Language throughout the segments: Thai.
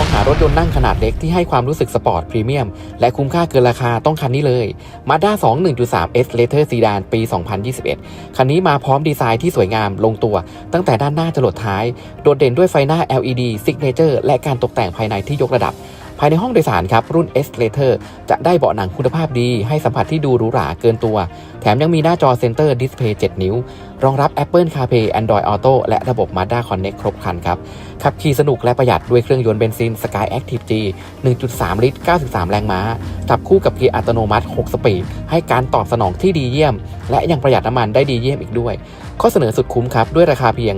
องหารถยนต์นั่งขนาดเล็กที่ให้ความรู้สึกสปอร์ตพรีเมียม และคุ้มค่าเกินราคาต้องคันนี้เลย Mazda 2 1.3 S Later Sedan ปี 2021 คันนี้มาพร้อมดีไซน์ที่สวยงามลงตัว ตั้งแต่ด้านหน้าจรดท้าย โดดเด่นด้วยไฟหน้า LED Signature และการตกแต่งภายในที่ยกระดับภายในห้องโดยสารครับ รุ่น S Later จะได้เบาะหนังคุณภาพดี ให้สัมผัสที่ดูหรูหราเกินตัว แถมยังมีหน้าจอเซนเตอร์ดิสเพย์7นิ้ว รองรับ Apple CarPlay Android Auto และระบบ Mazda Connect ครบครันครับ ขับขี่สนุกและประหยัดด้วยเครื่องยนต์เบนซิน Sky Active G 1.3 ลิตร 93 แรงม้า จับคู่กับเกียร์อัตโนมัติ 6 สปีด ให้การตอบสนองที่ดีเยี่ยม และยังประหยัดน้ำมันได้ดีเยี่ยมอีกด้วย ข้อเสนอสุดคุ้มครับ ด้วยราคาเพียง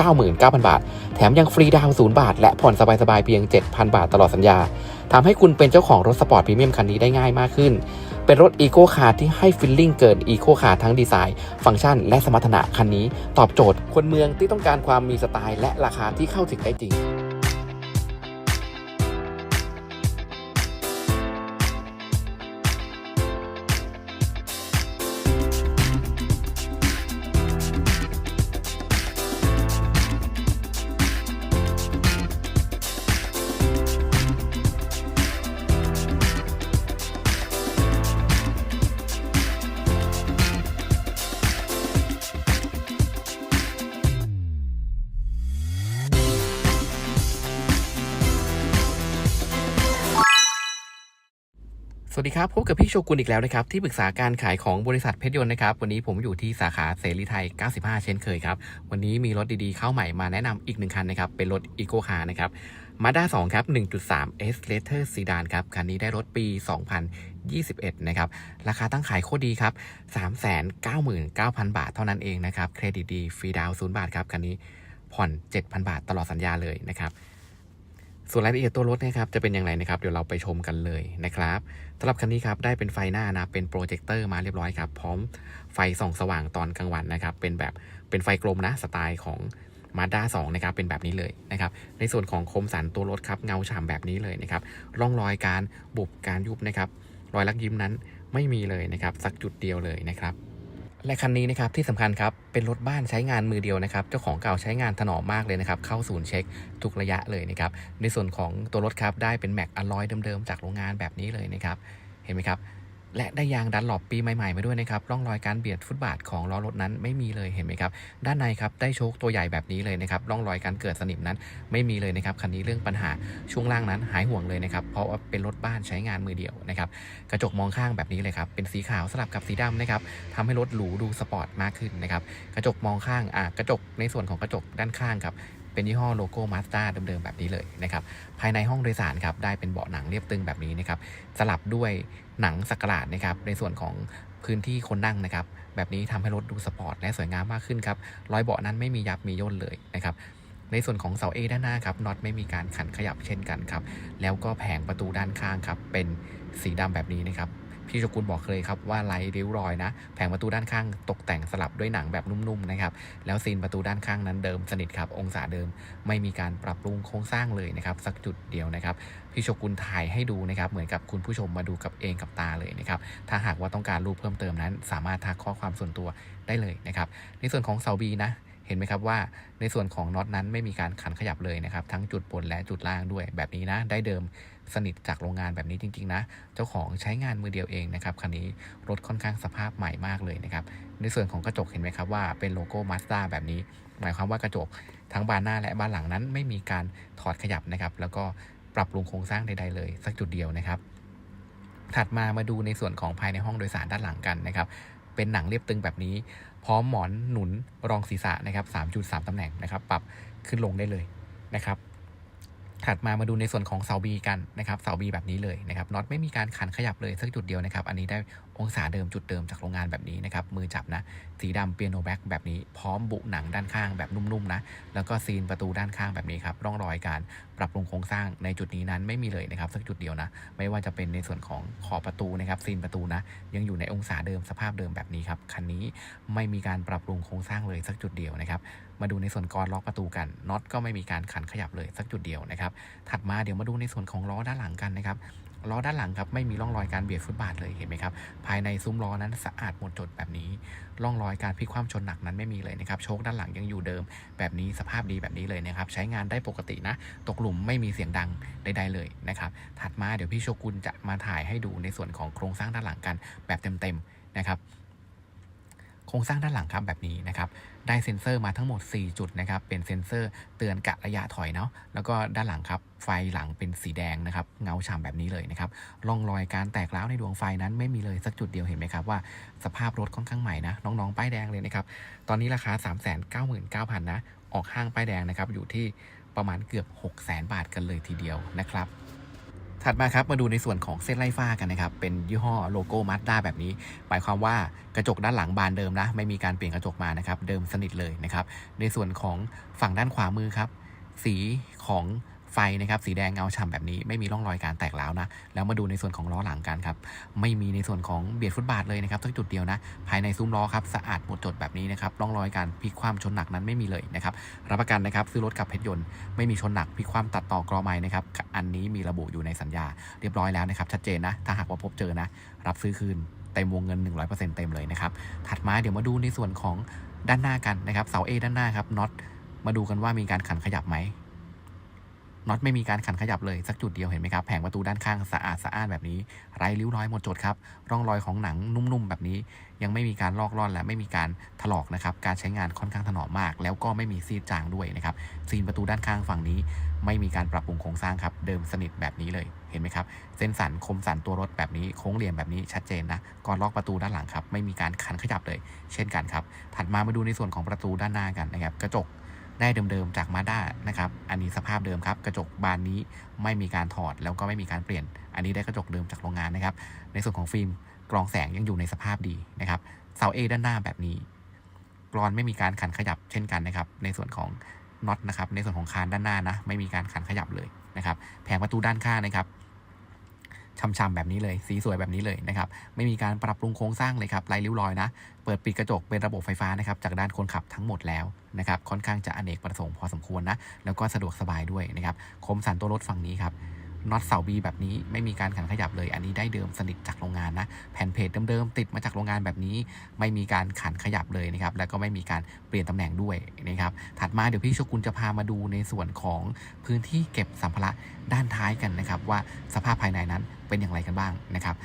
399,000 บาท แถมยังฟรีดาวน์0บาท และผ่อนสบายๆเพียง 7,000 บาทตลอดสัญญาทำให้คุณเป็นเจ้าของรถสปอร์ตพรีเมียมคันนี้ได้ง่ายมากขึ้น เป็นรถอีโคคาร์ที่ให้ฟิลลิ่งเกินอีโคคาร์ทั้งดีไซน์ ฟังก์ชัน และสมรรถนะคันนี้ ตอบโจทย์คนเมืองที่ต้องการความมีสไตล์และราคาที่เข้าถึงได้จริง สวัสดีครับ พบกับพี่โชกุนอีกแล้วนะครับ ที่ปรึกษาการขายของบริษัทเพชรยนต์นะครับ วันนี้ผมอยู่ที่สาขาเสรีไทย 95 เช่นเคยครับ วันนี้มีรถดีๆ เข้าใหม่มาแนะนำอีกหนึ่งคันนะครับ เป็นรถอีโ c คาร์นะครับมาด้า2ครับ 1.3 S Later Sedan ครับ คันนี้ได้รถปี 2021 นะครับ ราคาตั้งขายโคตรดีครับ 399,000 บาทเท่านั้นเองนะครับ เครดิตดี ฟรีดาวน์0บาทครับ คันนี้ผ่อน 7,000 บาทตลอดสัญญาเลยนะครับ ส่วนรายละเอียดตัวรถนะครับจะเป็นอย่างไรนะครับเดี๋ยวเราไปชมกันเลยนะครับสำหรับคันนี้ครับได้เป็นไฟหน้านะเป็นโปรเจคเตอร์มาเรียบร้อยครับพร้อมไฟส่องสว่างตอนกลางวันนะครับเป็นแบบเป็นไฟกลมนะสไตล์ของ Mazda 2นะครับเป็นแบบนี้เลยนะครับในส่วนของคมสันตัวรถครับเงาฉ่ำแบบนี้เลยนะครับร่องรอยการบุบการยุบนะครับรอยลักยิ้มนั้นไม่มีเลยนะครับสักจุดเดียวเลยนะครับ และคันนี้นะครับที่สำคัญครับเป็นรถบ้านใช้งานมือเดียวนะครับเจ้าของเก่าใช้งานถนอมมากเลยนะครับเข้าศูนย์เช็คทุกระยะเลยนะครับในส่วนของตัวรถครับได้เป็นแม็กอะลอยเดิมๆจากโรงงานแบบนี้เลยนะครับเห็นไหมครับ และได้ยางดันหลบปีใหม่ๆมาด้วยนะครับร่องรอยการเบียดฟุตบาทของล้อรถนั้นไม่มีเลยเห็นไหมครับ ด้านในครับได้โชคตัวใหญ่แบบนี้เลยนะครับร่องรอยการเกิดสนิมนั้นไม่มีเลยนะครับคันนี้เรื่องปัญหาช่วงล่างนั้นหายห่วงเลยนะครับเพราะว่าเป็นรถบ้านใช้งานมือเดียวนะครับกระจกมองข้างแบบนี้เลยครับเป็นสีขาวสลับกับสีดำนะครับทำให้รถหรูดูสปอร์ตมากขึ้นนะครับกระจกมองข้างอะกระจกในส่วนของกระจกด้านข้างครับเป็นยี่ห้อโลโก้มาสด้าเดิมๆแบบนี้เลยนะครับ ภายในห้องโดยสารครับได้เป็นเบาะหนังเรียบตึงแบบนี้นะครับ สลับด้วย หนังสักหลาดนะครับในส่วนของพื้นที่คนนั่งนะครับ แบบนี้ทำให้รถดูสปอร์ตและสวยงามมากขึ้นครับรอยเบาะนั้นไม่มียับมีย่นเลยนะครับในส่วนของเสาเอด้านหน้าครับน็อตไม่มีการขันขยับเช่นกันครับแล้วก็แผงประตูด้านข้างครับเป็นสีดำแบบนี้นะครับ พี่โชกุนบอกเลยครับว่าไร้ริ้วรอยนะ แผงประตูด้านข้างตกแต่งสลับด้วยหนังแบบนุ่มๆนะครับ แล้วซีนประตูด้านข้างนั้นเดิมสนิทครับ องศาเดิมไม่มีการปรับปรุงโครงสร้างเลยนะครับ สักจุดเดียวนะครับ พี่โชกุนถ่ายให้ดูนะครับ เหมือนกับคุณผู้ชมมาดูกับเองกับตาเลยนะครับ ถ้าหากว่าต้องการรูปเพิ่มเติมนั้น สามารถทักข้อความส่วนตัวได้เลยนะครับ ในส่วนของเสาบีนะ เห็นไหมครับว่าในส่วนของน็อตนั้นไม่มีการขันขยับเลยนะครับ ทั้งจุดบนและจุดล่างด้วยแบบนี้นะ ได้เดิมสนิทจากโรงงานแบบนี้จริงๆนะ เจ้าของใช้งานมือเดียวเองนะครับคันนี้รถค่อนข้างสภาพใหม่มากเลยนะครับ ในส่วนของกระจกเห็นไหมครับว่าเป็นโลโก้มาสด้าแบบนี้ หมายความว่ากระจกทั้งบานหน้าและบานหลังนั้น ไม่มีการถอดขยับนะครับ แล้วก็ปรับปรุงโครงสร้างใดๆเลย สักจุดเดียวนะครับถัดมามาดูในส่วนของภายในห้องโดยสารด้านหลังกันนะครับ เป็นหนังเรียบตึงแบบนี้ พร้อมหมอนหนุนรองศีรษะนะครับ3.3ตำแหน่งนะครับ ปรับขึ้นลงได้เลยนะครับถัดมามาดูในส่วนของเสาบีกันนะครับเสาบีแบบนี้เลยนะครับน็อตไม่มีการขันขยับเลยสักจุดเดียวนะครับ อันนี้ได้ องศาเดิมจุดเดิมจากโรงงานแบบนี้นะครับ มือจับนะ สีดำเปียโนแบ็กแบบนี้พร้อมบุหนังด้านข้างแบบนุ่มๆนะ แล้วก็ซีนประตูด้านข้างแบบนี้ครับ ร่องรอยการปรับปรุงโครงสร้างในจุดนี้นั้นไม่มีเลยนะครับสักจุดเดียวนะ ไม่ว่าจะเป็นในส่วนของขอบประตูนะครับซีนประตูนะ ยังอยู่ในองศาเดิมสภาพเดิมแบบนี้ครับคันนี้ไม่มีการปรับปรุงโครงสร้างเลยสักจุดเดียวนะครับมาดูในส่วนกรล็อกประตูกันน็อตก็ไม่มีการขันขยับเลยสักจุดเดียวนะครับถัดมาเดี๋ยวมาดูในส่วนของล้อด้านหลังกันนะครับ ล้อด้านหลังครับไม่มีร่องรอยการเบียดฟุตบาทเลยเห็นไหมครับภายในซุ้มล้อนั้นสะอาดหมดจดแบบนี้ร่องรอยการพลิกคว่ำชนหนักนั้นไม่มีเลยนะครับโชคด้านหลังยังอยู่เดิม แบบนี้สภาพดีแบบนี้เลยนะครับใช้งานได้ปกตินะ ตกหลุมไม่มีเสียงดังใดๆเลยนะครับถัดมาเดี๋ยวพี่โชกุนจะมาถ่ายให้ดูในส่วนของโครงสร้างด้านหลังกันแบบเต็มๆนะครับโครงสร้างด้านหลังครับแบบนี้นะครับ ได้เซ็นเซอร์มาทั้งหมด 4 จุดนะครับ เป็นเซ็นเซอร์เตือนกะระยะถอยเนาะ แล้วก็ด้านหลังครับ ไฟหลังเป็นสีแดงนะครับ เงาฉ่ำแบบนี้เลยนะครับร่องรอยการแตกร้าวในดวงไฟนั้นไม่มีเลยสักจุดเดียวเห็นไหมครับว่าสภาพรถค่อนข้างใหม่นะ น้องๆ ป้ายแดงเลยนะครับ ตอนนี้ราคา 399,000นะ ออกห้างป้ายแดงนะครับ อยู่ที่ประมาณเกือบ 600,000 บาทกันเลยทีเดียวนะครับ ถัดมาครับมาดูในส่วนของเส้นไล่ฟ้ากันนะครับ เป็นยี่ห้อโลโก้มาสด้าแบบนี้ หมายความว่ากระจกด้านหลังบานเดิมนะ ไม่มีการเปลี่ยนกระจกมานะครับ เดิมสนิทเลยนะครับ ในส่วนของฝั่งด้านขวามือครับ สีของ ไฟนะครับสีแดงเงาฉ่ำแบบนี้ไม่มีร่องรอยการแตกร้วนะ แล้วมาดูในส่วนของล้อหลังกันครับ ไม่มีในส่วนของเบียดฟุตบาทเลยนะครับสักจุดเดียวนะ ภายในซุ้มล้อครับสะอาดหมดจดแบบนี้นะครับร่องรอยการพลิกคว่ำชนหนักนั้นไม่มีเลยนะครับรับประกันนะครับซื้อรถกับเพชรยนต์ไม่มีชนหนักพลิกคว่ำตัดต่อกรอไม้นะครับอันนี้มีระบุอยู่ในสัญญา เรียบร้อยแล้วนะครับชัดเจนนะถ้าหากว่าพบเจอนะ รับซื้อคืนเต็มวงเงิน 100%เต็มเลยนะครับถัดมาเดี๋ยวมาดูในส่วนของด้านหน้ากันนะครับเสา A ด้านหน้าครับน็อตมาดูกันว่ามีการขันขยับไหม น็อตไม่มีการขันขยับเลยสักจุดเดียวเห็นไหมครับ แผงประตูด้านข้างสะอาดสะอ้านแบบนี้ ไร้ริ้วรอยหมดจดครับ ร่องรอยของหนังนุ่มๆแบบนี้ ยังไม่มีการลอกล่อนและไม่มีการถลอกนะครับ การใช้งานค่อนข้างถนอมมาก แล้วก็ไม่มีซีดจางด้วยนะครับ ซีนประตูด้านข้างฝั่งนี้ ไม่มีการปรับปรุงโครงสร้างครับ เดิมสนิทแบบนี้เลย เห็นไหมครับ เส้นสันคมสันตัวรถแบบนี้ โค้งเหลี่ยมแบบนี้ชัดเจนนะ ก่อนล็อกประตูด้านหลังครับ ไม่มีการขันขยับเลย เช่นกันครับ ถัดมามาดูในส่วนของประตูด้านหน้ากันนะครับ กระจก ได้เดิมๆจากมาด้านะครับ อันนี้สภาพเดิมครับ กระจกบานนี้ไม่มีการถอดแล้วก็ไม่มีการเปลี่ยน อันนี้ได้กระจกเดิมจากโรงงานนะครับ ในส่วนของฟิล์มกรองแสงยังอยู่ในสภาพดีนะครับเสาเอด้านหน้าแบบนี้กรอนไม่มีการขันขยับเช่นกันนะครับ ในส่วนของน็อตนะครับ ในส่วนของคานด้านหน้านะ ไม่มีการขันขยับเลยนะครับ แผงประตูด้านข้างนะครับ ช่ำๆแบบนี้เลย สีสวยแบบนี้เลยนะครับไม่มีการปรับปรุงโครงสร้างเลยครับไร้ริ้วรอยนะเปิดปิดกระจกเป็นระบบไฟฟ้านะครับจากด้านคนขับทั้งหมดแล้วนะครับค่อนข้างจะอเนกประสงค์พอสมควรนะแล้วก็สะดวกสบายด้วยนะครับคมสันตัวรถฝั่งนี้ครับ น็อตเสาบีแบบนี้ไม่มีการขันขยับเลย อันนี้ได้เดิมสนิทจากโรงงานนะแผ่นเพจเดิมๆติดมาจากโรงงานแบบนี้ ไม่มีการขันขยับเลยนะครับแล้วก็ไม่มีการเปลี่ยนตำแหน่งด้วยนะครับถัดมาเดี๋ยวพี่โชกุนจะพามาดูในส่วนของพื้นที่เก็บสัมภาระด้านท้ายกันนะครับ ว่าสภาพภายในนั้นเป็นอย่างไรกันบ้างนะครับ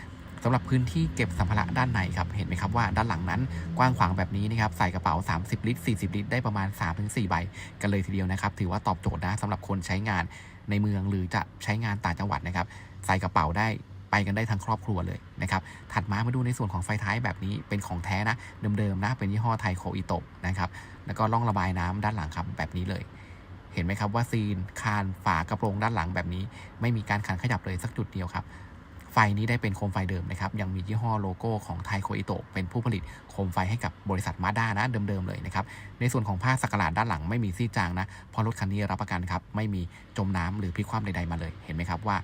สำหรับพื้นที่เก็บสัมภาระด้านในครับ เห็นไหมครับว่าด้านหลังนั้นกว้างขวางแบบนี้นะครับ ใส่กระเป๋า 30 ลิตร 40 ลิตร ได้ประมาณ 3-4 ใบ กันเลยทีเดียวนะครับ ถือว่าตอบโจทย์นะสำหรับคนใช้งาน ในเมืองหรือจะใช้งานต่างจังหวัดนะครับ ใส่กระเป๋าได้ไปกันได้ทั้งครอบครัวเลยนะครับ ถัดมามาดูในส่วนของไฟท้ายแบบนี้เป็นของแท้นะ เดิมๆนะ เป็นยี่ห้อไทโคอิโตะนะครับ แล้วก็ร่องระบายน้ำด้านหลังครับแบบนี้เลย เห็นไหมครับว่าซีนคานฝากระโปรงด้านหลังแบบนี้ ไม่มีการขันขยับเลยสักจุดเดียวครับ ไฟนี้ได้เป็นโคมไฟเดิมนะครับ ยังมียี่ห้อโลโก้ของไทโคอิโตะเป็นผู้ผลิตโคมไฟให้กับบริษัทมาด้านะเดิมๆเลยนะครับ ในส่วนของผ้าสักหลาดด้านหลังไม่มีซี่จางนะเพราะรถคันนี้รับประกันครับไม่มีจมน้ำหรือพลิกคว่ำใดๆมาเลยเห็นไหมครับว่า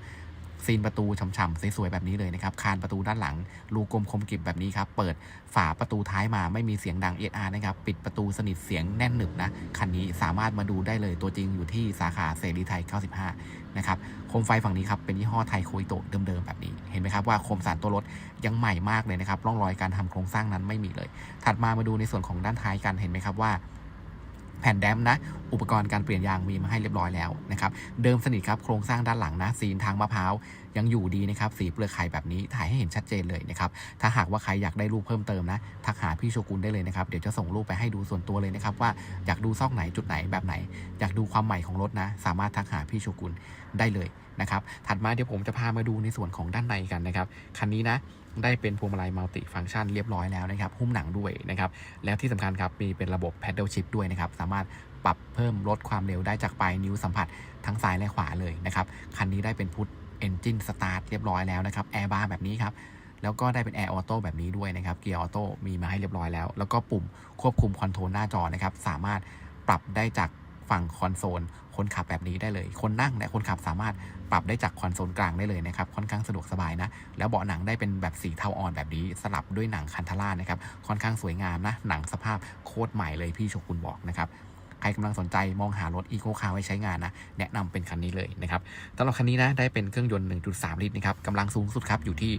ซีนประตูฉ่ำๆสวยๆแบบนี้เลยนะครับ คานประตูด้านหลัง รูกลมคมกริบแบบนี้ครับ เปิดฝาประตูท้ายมาไม่มีเสียงดังเออาร์นะครับ ปิดประตูสนิทเสียงแน่นหนึบนะ คันนี้สามารถมาดูได้เลยตัวจริงอยู่ที่สาขาเสรีไทย 95 นะครับ โคมไฟฝั่งนี้ครับเป็นยี่ห้อไทโคอิโตะเดิมๆแบบนี้ เห็นไหมครับว่าโคมสารตัวรถยังใหม่มากเลยนะครับ ร่องรอยการทำโครงสร้างนั้นไม่มีเลย ถัดมามาดูในส่วนของด้านท้ายกัน เห็นไหมครับว่า แผ่นแดมนะ อุปกรณ์การเปลี่ยนยางมีมาให้เรียบร้อยแล้วนะครับเดิมสนิทครับโครงสร้างด้านหลังนะซีทางมะพร้าวยังอยู่ดีนะครับสีเปลือกไข่แบบนี้ถ่ายให้เห็นชัดเจนเลยนะครับถ้าหากว่าใครอยากได้รูปเพิ่มเติมนะทักหาพี่โชกุนได้เลยนะครับเดี๋ยวจะส่งรูปไปให้ดูส่วนตัวเลยนะครับว่าอยากดูซอกไหนจุดไหนแบบไหน อยากดูความใหม่ของรถนะ สามารถทักหาพี่โชกุนได้เลยนะครับถัดมาเดี๋ยวผมจะพามาดูในส่วนของด้านในกันนะครับคันนี้นะ ได้เป็นพวงมาลัยมัลติฟังก์ชันเรียบร้อยแล้วนะครับหุ้มหนังด้วยนะครับแล้วที่สำคัญครับมีเป็นระบบ paddle shift ด้วยนะครับสามารถปรับเพิ่มลดความเร็วได้จากปลายนิ้วสัมผัสทั้งซ้ายและขวาเลยนะครับคันนี้ได้เป็นพุท engine start เรียบร้อยแล้วนะครับแอร์บาร์แบบนี้ครับแล้วก็ได้เป็นแอร์ออโต้แบบนี้ด้วยนะครับ เกียร์ออโต้มีมาให้เรียบร้อยแล้ว แล้วก็ปุ่มควบคุมคอนโทรลหน้าจอนะครับ สามารถปรับได้จาก ฝั่งคอนโซลคนขับแบบนี้ได้เลย คนนั่งและคนขับสามารถปรับได้จากคอนโซลกลางได้เลยนะครับ ค่อนข้างสะดวกสบายนะ แล้วเบาะหนังได้เป็นแบบสีเทาอ่อนแบบนี้ สลับด้วยหนังคันทาร่านะครับ ค่อนข้างสวยงามนะ หนังสภาพโคตรใหม่เลยพี่โชกุนบอกนะครับใครกำลังสนใจมองหารถอีโคคาร์ไว้ใช้งานนะ แนะนำเป็นคันนี้เลยนะครับสำหรับคันนี้นะ ได้เป็นเครื่องยนต์ 1.3 ลิตรนะครับกำลังสูงสุดครับ อยู่ที่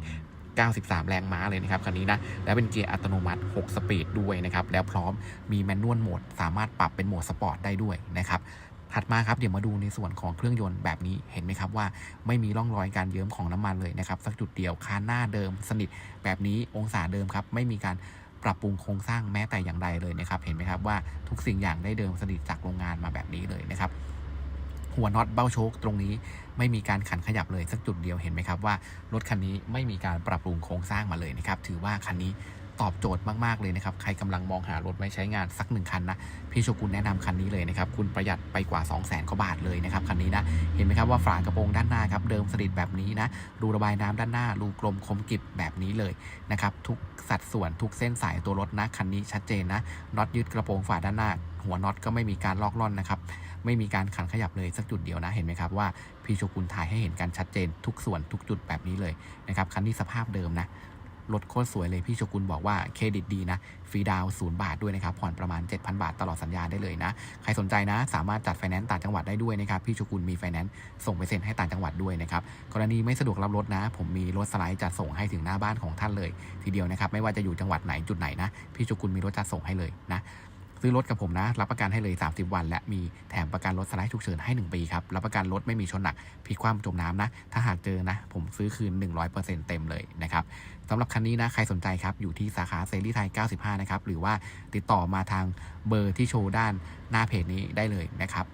93 แรงม้าเลยนะครับคันนี้นะ แล้วเป็นเกียร์อัตโนมัติ 6 สปีดด้วยนะครับ แล้วพร้อมมีแมนนวลโหมด สามารถปรับเป็นโหมดสปอร์ตได้ด้วยนะครับถัดมาครับ เดี๋ยวมาดูในส่วนของเครื่องยนต์แบบนี้เห็นไหมครับว่าไม่มีร่องรอยการเยิ้มของน้ำมันเลยนะครับ สักจุดเดียวคานหน้าเดิมสนิทแบบนี้องศาเดิมครับ ไม่มีการปรับปรุงโครงสร้างแม้แต่อย่างใดเลยนะครับ เห็นไหมครับว่าทุกสิ่งอย่างได้เดิมสนิทจากโรงงานมาแบบนี้เลยนะครับ หัวน็อตเบ้าโชคตรงนี้ไม่มีการขันขยับเลยสักจุดเดียวเห็นไหมครับว่ารถคันนี้ไม่มีการปรับปรุงโครงสร้างมาเลยนะครับถือว่าคันนี้ตอบโจทย์มาก ๆ เลยนะครับ ใครกำลังมองหารถไว้ใช้งานสักหนึ่งคันนะ พี่โชกุนแนะนำคันนี้เลยนะครับ คุณประหยัดไปกว่า 2 0 0 0 0 0กว่าบาทเลยนะครับ คันนี้นะ เห็นไหมครับว่าฝากระโปรงด้านหน้าครับ เดิมสนิทแบบนี้นะ รูระบายน้ำด้านหน้า รูกลมคมกริบแบบนี้เลยนะครับ ทุกสัดส่วนทุกเส้นสายตัวรถนะ คันนี้ชัดเจนนะ น็อตยึดกระโปรงฝาด้านหน้า หัวน็อตก็ไม่มีการลอกล่อนนะครับ ไม่มีการขันขยับเลยสักจุดเดียวนะเห็นไหมครับว่าพี่โชกุนถ่ายให้เห็นกันชัดเจนทุกส่วนทุกจุดแบบนี้เลยนะครับคันนี้สภาพเดิมนะรถโคตรสวยเลยพี่โชกุนบอกว่าเครดิตดีนะฟรีดาวศูนย์บาทด้วยนะครับผ่อนประมาณ 7,000 บาทตลอดสัญญาได้เลยนะ ใครสนใจนะ สามารถจัดไฟแนนซ์ต่างจังหวัดได้ด้วยนะครับ พี่โชกุนมีไฟแนนซ์ส่งไปเซ็นให้ต่างจังหวัดด้วยนะครับกรณีไม่สะดวกรับรถนะ ผมมีรถสไลด์จัดส่งให้ถึงหน้าบ้านของท่านเลย ทีเดียวนะครับไม่ว่าจะอยู่จังหวัดไหนจุดไหนนะพี่โชกุนมีรถจัดส่งให้เลยนะ ซื้อรถกับผมนะ รับประกันให้เลย 30 วัน และมีแถมประกันรถสไลด์ฉุกเฉินให้ 1 ปีครับ รับประกันรถไม่มีชนหนักพิกความจมน้ำนะ ถ้าหากเจอนะ ผมซื้อคืน 100%เต็มเลยนะครับสำหรับคันนี้นะ ใครสนใจครับ อยู่ที่สาขาเซรีไทย 95 นะครับ หรือว่าติดต่อมาทางเบอร์ที่โชว์ด้านหน้าเพจนี้ได้เลยนะครับ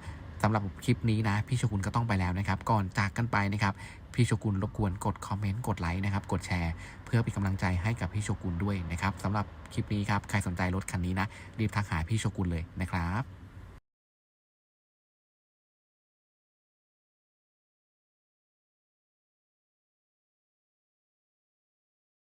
สำหรับคลิปนี้นะพี่โชกุนก็ต้องไปแล้วนะครับ ก่อนจากกันไปนะครับพี่โชกุนรบกวนกดคอมเมนต์กดไลค์นะครับกดแชร์ เพื่อเป็นกำลังใจให้กับพี่โชกุนด้วยนะครับสำหรับคลิปนี้ครับใครสนใจรถคันนี้นะรีบทักหาพี่โชกุนเลยนะครับ